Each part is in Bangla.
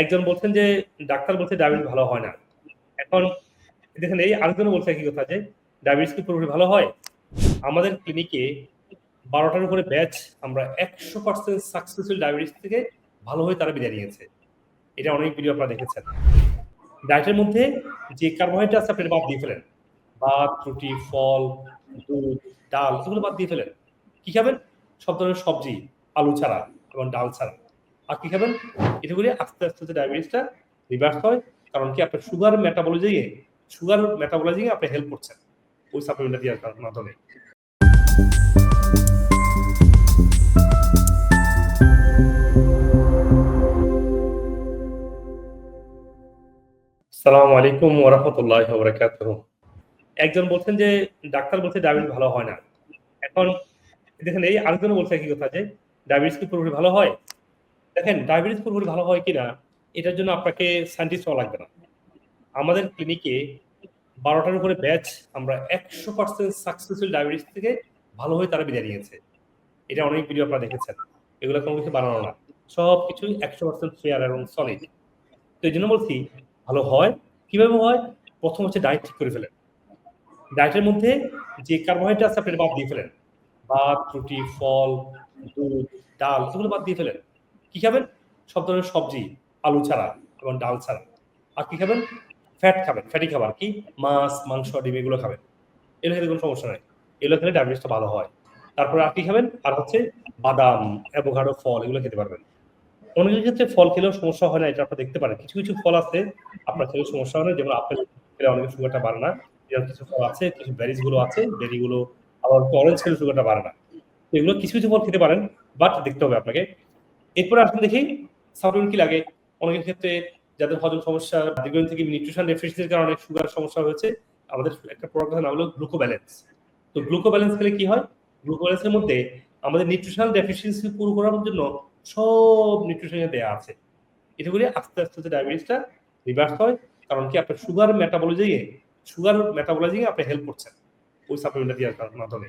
একজন বলছেন যে, ডাক্তার বলছে ডায়াবেটিস ভালো হয় না। এখন দেখেন, এই আরেকজন বলছে একই কথা যে ডায়াবেটিস কি পুরোপুরি ভালো হয়? আমাদের ক্লিনিকে বারোটার উপরে ব্যাচ আমরা একশো পার্সেন্ট সাকসেসফুল ডায়াবেটিস থেকে ভালো হয়ে তারা বিদায় নিয়েছে। এটা অনেক ভিডিও আপনারা দেখেছেন। ডায়েটের মধ্যে যে কার্বোহাইড্রেট আছে, আপনি বাদ দিয়ে ফেলেন। ভাত, রুটি, ফল, দুধ, ডাল, এগুলো বাদ দিয়ে ফেলেন। কি খাবেন? সব ধরনের সবজি, আলু ছাড়া এবং ডাল ছাড়া। আর কি খাবেন? এটা করে আস্তে আস্তে ডায়াবেটিসটা রিভার্স হয়। কারণ কি? আপনার সুগার মেটাবলজিয়ে সুগার মেটাবলজিয়ে আপনি হেল্প করছেন ওই সাপ্লিমেন্টটা দেওয়ার মাধ্যমে। সালাম আলাইকুম ওরহমতুল্লাহ বরাকাত একজন বলছেন যে, ডাক্তার বলছে ডায়াবেটিস ভালো হয় না। এখন দেখেন, এই আরেকজন বলছে কি কথা যে, ডায়াবেটিস কি পুরোপুরি ভালো হয়? দেখেন ডায়াবেটিস পুরোপুরি ভালো হয় কিনা, এটার জন্য আপনাকে সায়েন্টিস্ট হওয়া লাগবে না। আমাদের ক্লিনিকে বারোটার উপরে ব্যাচ আমরা একশো পার্সেন্ট সাকসেসফুল ডায়াবেটিস থেকে ভালো হয়ে তারা বিদায় নিয়েছে। এটা অনেক ভিডিও আপনারা দেখেছেন। এগুলো কোনো কিছু বানানো না। সব কিছুই একশো পার্সেন্ট ফেয়ার এবং সলিড তো এই জন্য বলছি, ভালো হয়। কীভাবে হয়? প্রথম হচ্ছে ডায়েট ঠিক করে ফেলেন। ডায়েটের মধ্যে যে কার্বোহাইড্রেট আছে আপনি বাদ দিয়ে ফেলেন, ভাত, রুটি, ফল, দুধ, ডাল, এগুলো বাদ দিয়ে ফেলেন। কি খাবেন? সব ধরনের সবজি, আলু ছাড়া এবং ডাল ছাড়া। আর কি খাবেন? ফ্যাট খাবেন, ফ্যাটি খাবার। কি? মাছ, মাংস, ডিম, এগুলো খাবেন। এগুলো খেলে কোনো সমস্যা নাই। এগুলো খেলে ডায়াবেটিসটা ভালো হয়। তারপরে আর কি খাবেন? আর হচ্ছে বাদাম অ্যাভোকাডো ফল এগুলো খেতে পারবেন। অনেকের ক্ষেত্রে ফল খেলেও সমস্যা হয় না, এটা আপনারা দেখতে পারেন। কিছু কিছু ফল আছে, আপনার খেলেও সমস্যা হয় না। যেমন আপেল খেলে অনেকে সুগারটা বাড়ে না। যেমন কিছু ফল আছে, কিছু বেরিজগুলো আছে বেরি গুলো আবার অরেঞ্জ খেলে সুগারটা বাড়ে না। এগুলো কিছু কিছু ফল খেতে পারেন বাট দেখতে হবে আপনাকে এরপরে আসলে দেখি সাপ্লিমেন্ট কি লাগে। অনেকের ক্ষেত্রে যাদের হজম সমস্যা, দীর্ঘদিন থেকে নিউট্রিশন ডেফিসিয়েন্সির কারণে সুগার সমস্যা হয়েছে, আমাদের একটা প্রোডাক্টের নাম হলো গ্লুকো ব্যালেন্স তো গ্লুকো ব্যালেন্স খেলে কি হয়? গ্লুকো ব্যালেন্সের মধ্যে আমাদের নিউট্রিশনাল ডেফিসিয়েন্সি পুরো করার জন্য সব নিউট্রিশন দেওয়া আছে। এটা করে আস্তে আস্তে ডায়াবেটিসটা রিভার্স হয়, কারণ কি আপনার সুগার মেটাবলজিয়ে সুগার মেটাবলজিয়ে আপনি হেল্প করছেন ওই সাপ্লিমেন্টটা দেওয়ার মাধ্যমে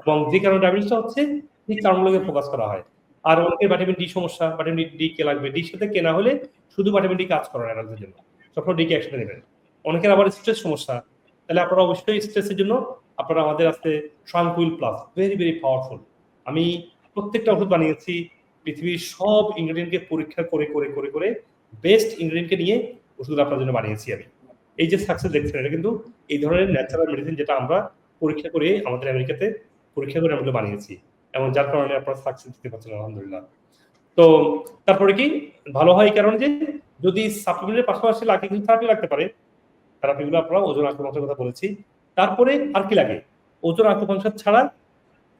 এবং যে কারণে ডায়াবেটিসটা হচ্ছে সেই কারণগুলোকে ফোকাস করা হয়। আর অনেকের ভিটামিন ডি সমস্যা ভিটামিন ডি কে লাগবে। ডির সাথে কেনা হলে শুধু ভিটামিন ডি কাজ করে না এনার্জির জন্য। সবসময় ডিকে একসাথে নেবেন। অনেকের আবার স্ট্রেস সমস্যা। তাহলে আপনারা অবশ্যই স্ট্রেসের জন্য আপনারা আমাদের আসতে tranquil plus very very powerful আমি প্রত্যেকটা ওষুধ বানিয়েছি। পৃথিবীর সব ইনগ্রেডিয়েন্টকে পরীক্ষা করে করে করে করে বেস্ট ইনগ্রেডিয়েন্টকে নিয়ে ওষুধ আপনার জন্য বানিয়েছি আমি। এই যে সাকসেস দেখছেন, এটা কিন্তু এই ধরনের ন্যাচারাল মেডিসিন যেটা আমরা পরীক্ষা করে আমাদের আমেরিকাতে পরীক্ষা করে আমরা বানিয়েছি। এবং যার কারণে আপনারা সাকসেস দিতে পারছেন, আলহামদুলিল্লাহ। তো তারপরে কি? ভালো হয় কারণ যে, যদি সাপ্লিমেন্টের পাশাপাশি লাগে কিছু থেরাপি লাগতে পারে। থেরাপিগুলো আপনারা ওজন আকুপাংশার কথা বলেছি। তারপরে আর কি লাগে? ওজন আকুপাংশার ছাড়া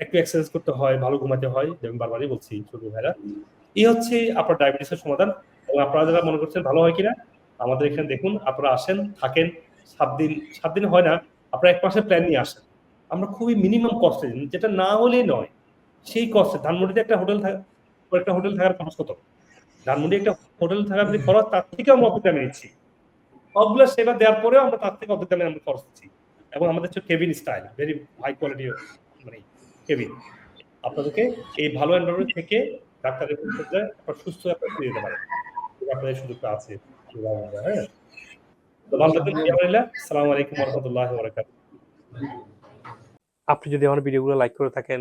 একটু এক্সারসাইজ করতে হয়, ভালো ঘুমাতে হয়, যেমন বারবারই বলছি ছোট ভাইরা। এই হচ্ছে আপনার ডায়াবেটিসের সমাধান এবং আপনারা যারা মনে করছেন ভালো হয় কিনা, আমাদের এখানে দেখুন, আপনারা আসেন, থাকেন, সাত দিন সাত দিন হয় না, আপনারা এক মাসের প্ল্যান নিয়ে আসেন। আমরা খুবই মিনিমাম কস্টে যেটা না হলেই নয়। সেই কস্টে ধানমন্ডিতে একটা হোটেল থাকা একটা হোটেল থাকার খরচ কত? ধানমন্ডি একটা হোটেল থাকার যে খরচ, তার থেকে আমরা অর্ধেক দামে নিচ্ছি সবগুলো সেবা দেওয়ার পরেও আমরা তার থেকে অর্ধেক দামে আমরা খরচ দিচ্ছি। এবং আমাদের হচ্ছে cabin style very high quality মানে কেবিন আপনাদেরকে এই ভালো এনভারনমেন্ট থেকে ডাক্তারের আপনার সুস্থ আপনার ফিরে যেতে পারেন। আপনাদের সুযোগটা আছে। হ্যাঁ। আপনি যদি আমার ভিডিওগুলো লাইক করে থাকেন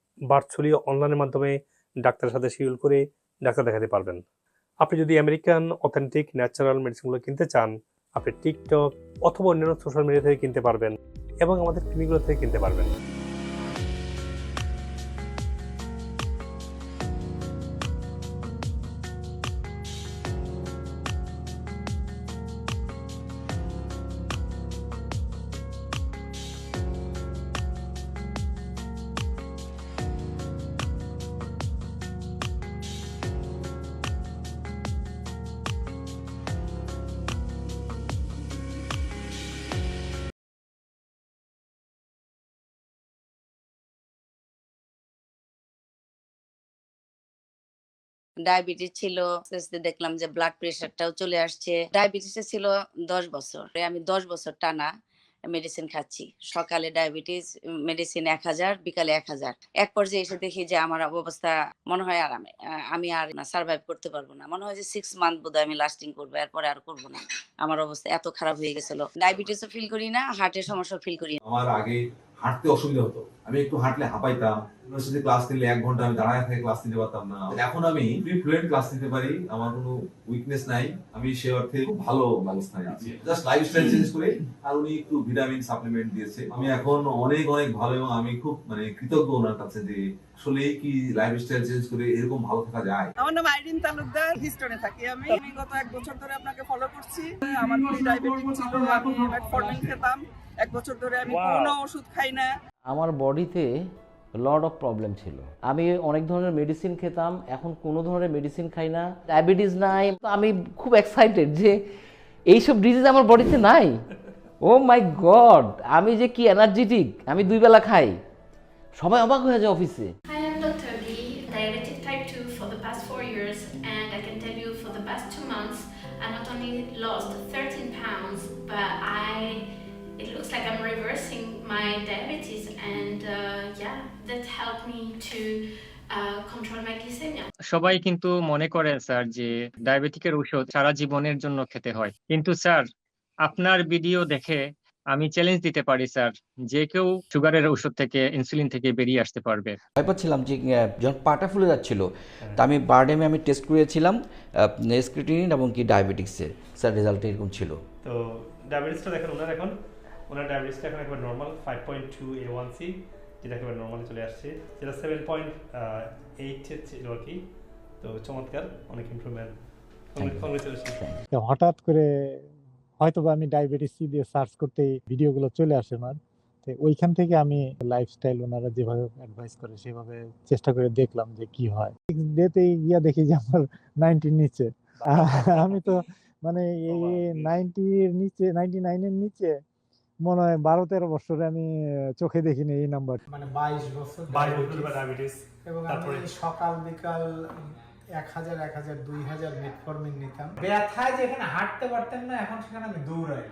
ভার্চুয়ালি অনলাইনের মাধ্যমে ডাক্তারের সাথে শিডিউল করে ডাক্তার দেখাতে পারবেন। আপনি যদি আমেরিকান অথেন্টিক ন্যাচারাল মেডিসিনগুলো কিনতে চান, আপনি টিকটক অথবা অন্যান্য সোশ্যাল মিডিয়া থেকে কিনতে পারবেন এবং আমাদের ক্লিনিকগুলো থেকে কিনতে পারবেন। ডায়াবেটিস ছিল দেখলাম যে ব্লাড প্রেশারটাও চলে আসছে। ডায়াবেটিস ছিল দশ বছর। আমি দশ বছর টানা মেডিসিন খাচ্ছি। সকালে ডায়াবেটিস মেডিসিন এক হাজার, বিকালে এক হাজার। এক পর্যায়ে এসে দেখি যে আমার অবস্থা মনে হয় আর আমি আর সার্ভাইভ করতে পারব না। মনে হয় যে সিক্স মান্থ বোধহয় আমি লাস্টিং করব, এরপরে আর করব না। আমার অবস্থা এত খারাপ হয়ে গেছিল। ডায়াবেটিসও ফিল করি না হার্টের সমস্যা ফিল করি না। আমার আগে হাঁটতে অসুবিধা হতো। আমি একটু হাঁটলে হাঁপাইতাম ইউনিভার্সিটি ক্লাস নিলে এক ঘণ্টা আমি দাঁড়ায় থেকে ক্লাস নিতে পারতাম না। এখন আমি ফ্রি ফ্লুয়েন্ট ক্লাস নিতে পারি আমার কোনো উইকনেস নাই আমি সে অর্থে খুব ভালো ব্যবস্থায় আছি। জাস্ট লাইফস্টাইল চেঞ্জ করে আর উনি একটু ভিটামিন সাপ্লিমেন্ট দিয়েছে। আমি এখন অনেক অনেক ভালো এবং আমি খুব মানে কৃতজ্ঞ ওনার কাছে যে আসলে কি লাইফস্টাইল চেঞ্জ করে এরকম ভালো থাকা যায়। আমার নাম আইরিন তালুকদার হিস্টনে থাকি আমি। আমি গত এক বছর ধরে আপনাকে ফলো করছি। আমার প্রি ডায়াবেটিক ছিল আমি মেটফর্মিন খেতাম। এক বছর ধরে আমি কোনো ওষুধ খাই না। আমার বডিতে লট অফ প্রবলেম ছিল। আমি অনেক ধরনের মেডিসিন খেতাম এখন কোনো ধরনের মেডিসিন খাই না ডায়াবেটিস নাই। আমি খুব এক্সাইটেড যে এইসব ডিজিজ আমার বডিতে নাই। ও মাই গড আমি যে কি এনার্জেটিক আমি দুই বেলা খাই। সবাই অবাক হয়ে যায় অফিসে I am Dr. B, diabetic type 2 for the past four years, and I can tell you for the past two months, I not only lost 13 pounds, but I it looks like I'm reversing my diabetes, and uh, yeah, that helped me to uh, control my glycemia. সবাই কিন্তু মনে করেন স্যার যে ডায়াবেটিকের ঔষধ সারা জীবনের জন্য খেতে হয়। কিন্তু স্যার আপনার ভিডিও দেখে আমি চ্যালেঞ্জ দিতে পারি স্যার যে কেউ সুগারের ওষুধ থেকে ইনসুলিন থেকে বেরিয়ে আসতে পারবে। ভয় পাচ্ছিলাম যে যখন পাটা ফুলে যাচ্ছিল তা আমি বারডেমে আমি টেস্ট করেছিলাম স্ক্রিটিনিন এবং কি ডায়াবেটিক্সের স্যার রেজাল্ট এরকম ছিল। তো ডায়াবেটিসটা দেখেন ওনার এখন ওনার ডায়াবেটিসটা এখন একবার normal five point two A one C যেটা একেবারে নর্মালি চলে আসছে যেটা সেভেন পয়েন্ট এইট ছিল আর কি। তো চমৎকার অনেক ইমপ্রুভমেন্ট হঠাৎ করে হয়তো আমি ডায়াবেটিস দিয়ে সার্চ করতে ভিডিওগুলো চলে আসে আমার। তো ওইখান থেকে আমি লাইফস্টাইল ওনারা যেভাবে অ্যাডভাইস করে সেভাবে চেষ্টা করে দেখলাম যে কি হয়। ডেতে গিয়া দেখি যে আমার নাইনটির নিচে। আমি তো মানে এই নাইনটির নিচে নাইনটি নাইনের নিচে মনে হয় বারো তেরো বছরে আমি চোখে দেখিনি এই নাম্বার মানে বাইশ বছর বাইশ বছর ডায়াবেটিস এবং আমি সকাল বিকাল এক হাজার এক হাজার দুই হাজার মেটফর্মিন নিতাম। ব্যথায় যেখানে হাঁটতে পারতেন না এখন সেখানে আমি দৌড়াই